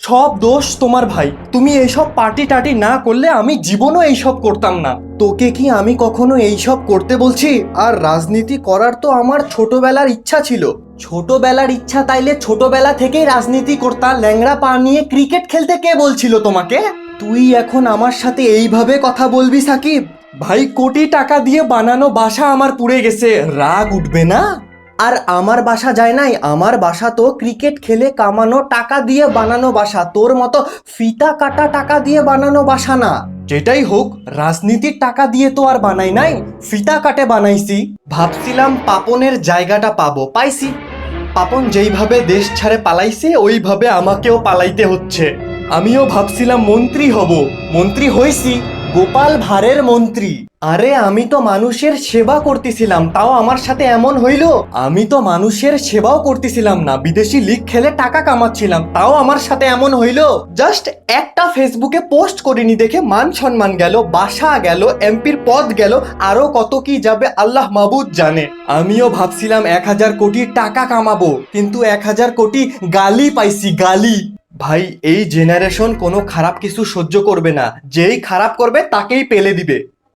সব দোষ তোমার ভাই। তুমি এইসব পার্টি টাটি না করলে আমি জীবনও এইসব করতাম না। তোকে কি আমি কখনো এইসব করতে বলছি? আর রাজনীতি করার তো আমার ছোটবেলার ইচ্ছা ছিল। ছোটবেলার ইচ্ছা তাইলে ছোটবেলা থেকেই রাজনীতি করতা ল্যাংড়া পা নিয়ে ক্রিকেট খেলতে কে বলছিল তোমাকে? তুই এখন আমার সাথে এইভাবে কথা বলবি সাকিব? ভাই, কোটি টাকা দিয়ে বানানো বাসা আমার পুড়ে গেছে। রাগ উঠবে না? আর আমার বাসা যায় নাই, আমার বাসা তো ক্রিকেট খেলে কামানো টাকা দিয়ে বানানো বাসা। তোর মতো ফিতা কাটা টাকা দিয়ে বানানো বাসা না। যেটাই হোক, রাজনীতির টাকা দিয়ে তো আর বানাই নাই, ফিতা কাটে বানাইছি। ভাবছিলাম পাপনের জায়গাটা পাবো, পাইছি। পাপন যেইভাবে দেশ ছাড়ে পালাইছে, ওইভাবে আমাকেও পালাইতে হচ্ছে। আমিও ভাবছিলাম মন্ত্রী হব, মন্ত্রী হইছি। গোপাল ভাঁড়ের মন্ত্রী। আরে, আমি তো মানুষের সেবা করতেছিলাম, তাও আমার সাথে এমন হইল? আমি তো মানুষের সেবাও করতেছিলাম না, বিদেশি লিগ খেলে টাকা কামাচ্ছিলাম, তাও আমার সাথে এমন হইল? জাস্ট একটা ফেসবুকে পোস্ট করিনি দেখে মান সম্মান গেল, বাসা গেল, এমপির পদ গেল, আরও কত কি যাবে আল্লাহ মাবুদ জানে। আমিও ভাবছিলাম এক হাজার কোটি টাকা কামাবো, কিন্তু এক হাজার কোটি গালি পাইছি, গালি। ভাই, এই জেনারেশন কোনো খারাপ কিছু সহ্য করবে না। যেই খারাপ করবে, তাকেই পেলে দিবে।